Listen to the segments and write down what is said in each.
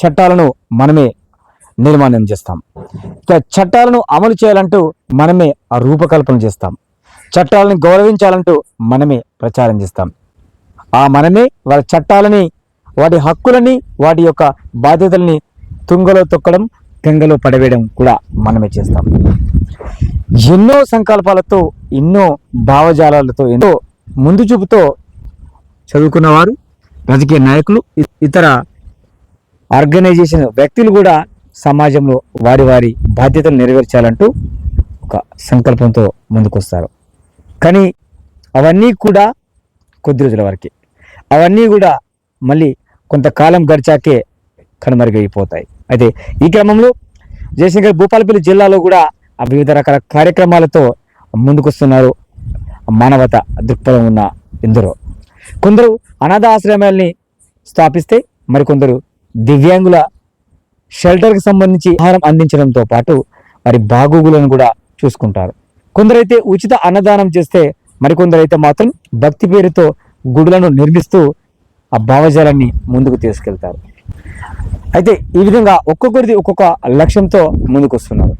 చట్టాలను మనమే నిర్మాణం చేస్తాం. ఇక చట్టాలను అమలు చేయాలంటూ మనమే ఆ రూపకల్పన చేస్తాం. చట్టాలను గౌరవించాలంటూ మనమే ప్రచారం చేస్తాం. ఆ మనమే వాళ్ళ చట్టాలని వాటి హక్కులని వాటి యొక్క బాధ్యతల్ని తుంగలో తొక్కడం గంగలో పడవేయడం కూడా మనమే చేస్తాం. ఎన్నో సంకల్పాలతో ఎన్నో భావజాలాలతో ఎన్నో ముందు చూపుతో చదువుకున్నవారు రాజకీయ నాయకులు ఇతర ఆర్గనైజేషన్ వ్యక్తులు కూడా సమాజంలో వారి వారి బాధ్యతలు నెరవేర్చాలంటూ ఒక సంకల్పంతో ముందుకొస్తారు. కానీ అవన్నీ కూడా కొద్ది రోజుల వరకే. అవన్నీ కూడా మళ్ళీ కొంతకాలం గడిచాకే కనుమరుగైపోతాయి. అయితే ఈ క్రమంలో జయశంకర్ భూపాలపల్లి జిల్లాలో కూడా వివిధ రకాల కార్యక్రమాలతో ముందుకొస్తున్నారు మానవత దృక్పథం ఉన్న ఎందరో. కొందరు అనాథ ఆశ్రమాల్ని స్థాపిస్తే మరికొందరు దివ్యాంగుల షెల్టర్కి సంబంధించి ఆహారం అందించడంతో పాటు మరి బాగోగులను కూడా చూసుకుంటారు. కొందరైతే ఉచిత అన్నదానం చేస్తే మరికొందరైతే మాత్రం భక్తి పేరుతో గుడులను నిర్మిస్తూ ఆ భావజాలాన్ని ముందుకు తీసుకెళ్తారు. అయితే ఈ విధంగా ఒక్కొక్కరిది ఒక్కొక్క లక్ష్యంతో ముందుకు వస్తున్నారు.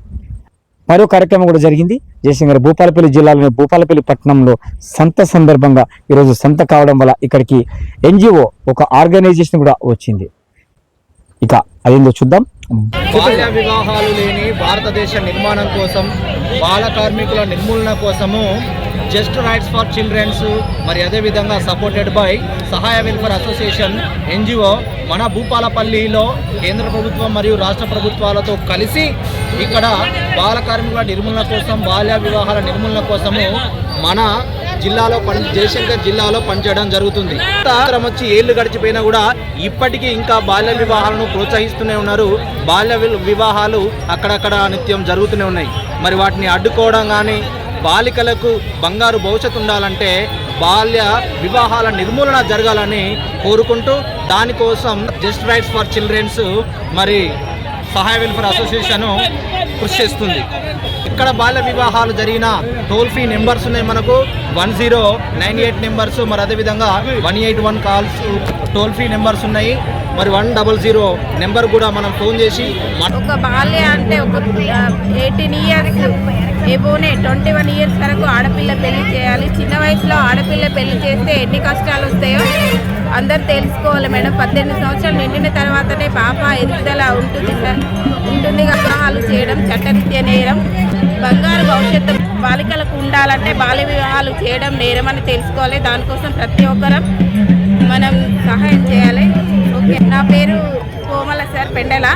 మరో కార్యక్రమం కూడా జరిగింది. జయశంకర్ భూపాలపల్లి జిల్లాలోని భూపాలపల్లి పట్టణంలో సంత సందర్భంగా ఈరోజు సంత కావడం వల్ల ఇక్కడికి ఎన్జిఓ ఒక ఆర్గనైజేషన్ కూడా వచ్చింది. ఇక అదేందో చూద్దాం. బాల్య వివాహాలు లేని భారతదేశ నిర్మాణం కోసం బాల కార్మికుల నిర్మూలన కోసము జస్ట్ రైట్స్ ఫర్ చిల్డ్రన్స్ మరి అదేవిధంగా supported by Sahaya welfare association NGO మన భూపాలపల్లిలో కేంద్ర ప్రభుత్వం మరియు రాష్ట్ర ప్రభుత్వాలతో కలిసి ఇక్కడ బాల కార్మికుల నిర్మూలన కోసం బాల్య వివాహాల నిర్మూలన కోసము మన జిల్లాలో పని జయశంకర్ జిల్లాలో పనిచేయడం జరుగుతుంది. సంవత్సరం వచ్చి ఏళ్ళు గడిచిపోయినా కూడా ఇప్పటికీ ఇంకా బాల్య వివాహాలను ప్రోత్సహిస్తూనే ఉన్నారు. బాల్య వి- వివాహాలు అక్కడక్కడ నిత్యం జరుగుతూనే ఉన్నాయి. మరి వాటిని అడ్డుకోవడం కానీ బాలికలకు బంగారు భవిష్యత్తు ఉండాలంటే బాల్య వివాహాల నిర్మూలన జరగాలని కోరుకుంటూ దానికోసం జస్ట్ రైట్స్ ఫర్ చిల్డ్రన్స్ మరి సహాయ వెల్ఫేర్ అసోసియేషన్ కృషి చేస్తుంది. ఇక్కడ బాల్య వివాహాలు జరిగిన టోల్ ఫ్రీ నెంబర్స్ ఉన్నాయి మనకు. One zero nine eight numbers మరి అదేవిధంగా one eight one calls toll free numbers ఉన్నాయి. మరి వన్ డబల్ జీరో నెంబర్ కూడా మనం ఫోన్ చేసి ఒక బాల్య అంటే ఒక ఎయిటీన్ ఇయర్స్ ఏబోనే ట్వంటీ వన్ ఇయర్స్ వరకు ఆడపిల్ల పెళ్ళి చేయాలి. చిన్న వయసులో ఆడపిల్ల పెళ్ళి చేస్తే ఎన్ని కష్టాలు వస్తాయో అందరు తెలుసుకోవాలి మేడం. పద్దెనిమిది సంవత్సరాలు నిండిన తర్వాతనే పాప ఎదుగుదల ఉంటుంది సార్. ఉంటుంది వివాహాలు చేయడం చట్టరీత్యా నేరం. బంగారు భవిష్యత్తు బాలికలకు ఉండాలంటే బాల్య వివాహాలు చేయడం నేరం అని తెలుసుకోవాలి. దానికోసం ప్రతి ఒక్కరం మనం సహాయం చేయాలి. ఓకే నా పేరు కోమల సార్ పెండల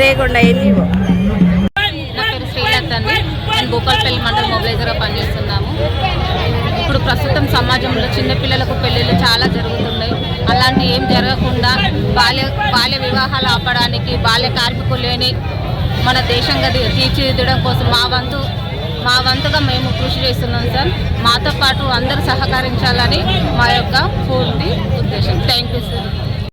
రేగొండ ఎన్జిఓ నా పేరు శ్రీలత అండి. నేను భూపాలపల్లి మండల మొబిలైజర్గా పనిచేస్తున్నాము. ఇప్పుడు ప్రస్తుతం సమాజంలో చిన్నపిల్లలకు పెళ్ళిళ్ళు చాలా జరుగుతున్నాయి. అలాంటి ఏం జరగకుండా బాల్య బాల్య వివాహాలు ఆపడానికి బాల్య కార్మికులు లేని మన దేశంగా తీర్చిదిద్దడం కోసం మా వంతు మా వంతుగా మేము కృషి చేస్తున్నాం సార్. మాతో పాటు అందరూ సహకరించాలని మా యొక్క పూర్తి ఉద్దేశం. Thank you sir